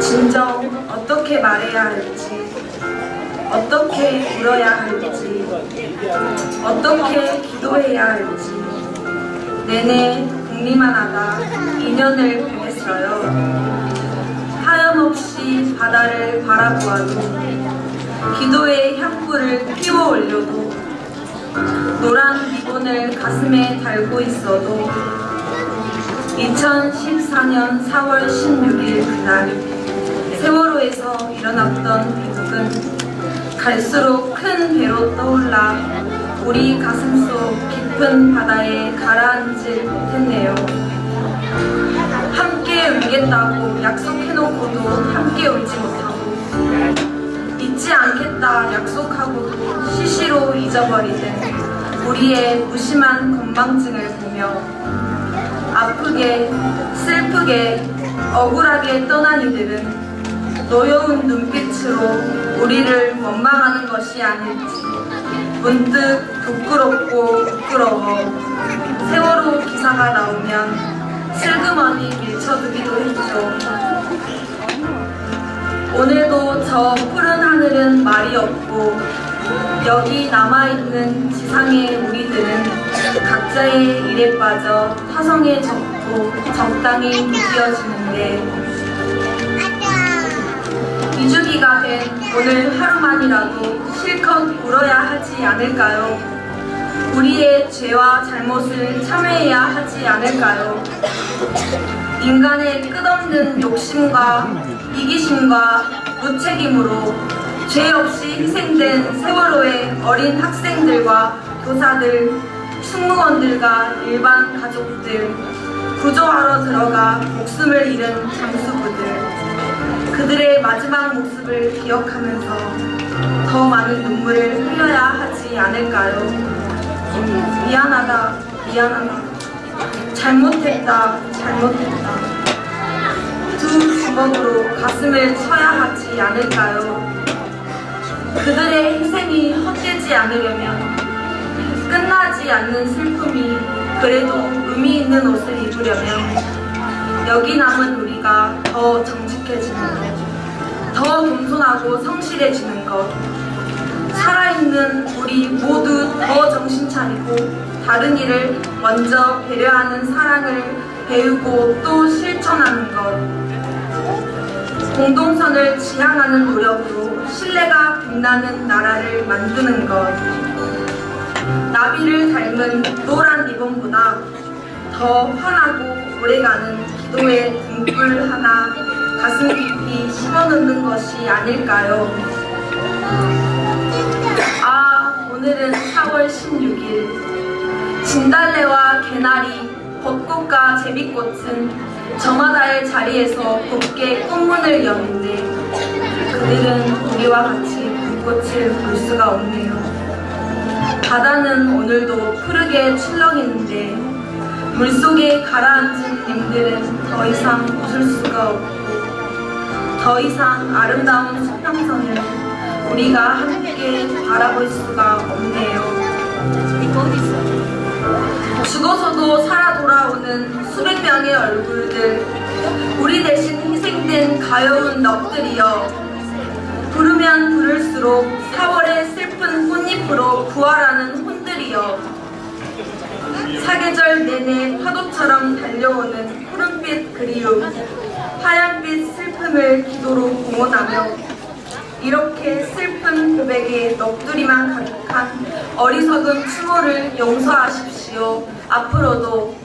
진정 어떻게 말해야 할지 어떻게 울어야 할지 어떻게 기도해야 할지. 내내 궁리만 하다 2년을 보냈어요. 하염없이 바다를 바라보아도 기도의 향불을 피워 올려도 노란 리본을 가슴에 달고 있어도 2014년 4월 16일 그날 세월호에서 일어났던 비극은 갈수록 큰 배로 떠올라 우리 가슴 속 깊은 바다에 가라앉질 못했네요. 함께 울겠다고 약속해놓고도 함께 울지 못하고 잊지 않겠다 약속하고도 시시로 잊어버리는 우리의 무심한 건방증을 보며 아프게 슬프게 억울하게 떠난 이들은 노여운 눈빛으로 우리를 원망하는 것이 아닐지 문득 부끄럽고 부끄러워 세월호 기사가 나오면 슬그머니 밀쳐두기도 했죠. 오늘도 저 푸른 하늘은 말이 없고 여기 남아있는 지상의 우리들은 각자의 일에 빠져 화성에 적고 적당히 무디어지는데 이주기가 된 오늘 하루만이라도 실컷 울어야 하지 않을까요? 우리의 죄와 잘못을 참회해야 하지 않을까요? 인간의 끝없는 욕심과 이기심과 무책임으로 죄 없이 희생된 세월호의 어린 학생들과 교사들, 승무원들과 일반 가족들, 구조하러 들어가 목숨을 잃은 잠수부들, 그들의 마지막 모습을 기억하면서 더 많은 눈물을 흘려야 하지 않을까요? 미안하다, 미안하다. 잘못했다, 잘못했다. 두 주먹으로 가슴을 쳐야 하지 않을까요? 그들의 희생이 헛되지 않으려면 끝나지 않는 슬픔이 그래도 의미 있는 옷을 입으려면 여기 남은 우리가 더 정직해지는 것, 더 겸손하고 성실해지는 것, 살아있는 우리 모두 더 정신 차리고 다른 이를 먼저 배려하는 사랑을 배우고 또 실천하는 것. 공동선을 지향하는 노력으로 신뢰가 빛나는 나라를 만드는 것. 나비를 닮은 노란 리본보다 더 환하고 오래가는 기도의 등불 하나 가슴 깊이 심어놓는 것이 아닐까요? 아, 오늘은 4월 16일. 진달래와 개나리, 벚꽃과 제비꽃은 저마다의 자리에서 곱게 꽃문을 여는데 그들은 우리와 같이 불꽃을 볼 수가 없네요. 바다는 오늘도 푸르게 출렁이는데 물속에 가라앉은 님들은 더 이상 웃을 수가 없고 더 이상 아름다운 수평선을 우리가 함께 바라볼 수가 없네요. 죽어서도 살아 돌아오는 수백 명의 얼굴들, 우리 대신 희생된 가여운 넋들이여. 부르면 부를수록 4월의 슬픈 꽃잎으로 부활하는 혼들이여. 사계절 내내 파도처럼 달려오는 푸른빛 그리움, 하얀빛 슬픔을 기도로 공헌하며 이렇게 슬픈 고백에 넋두리만 가득한 어리석은 추모를 용서하십시오. 앞으로도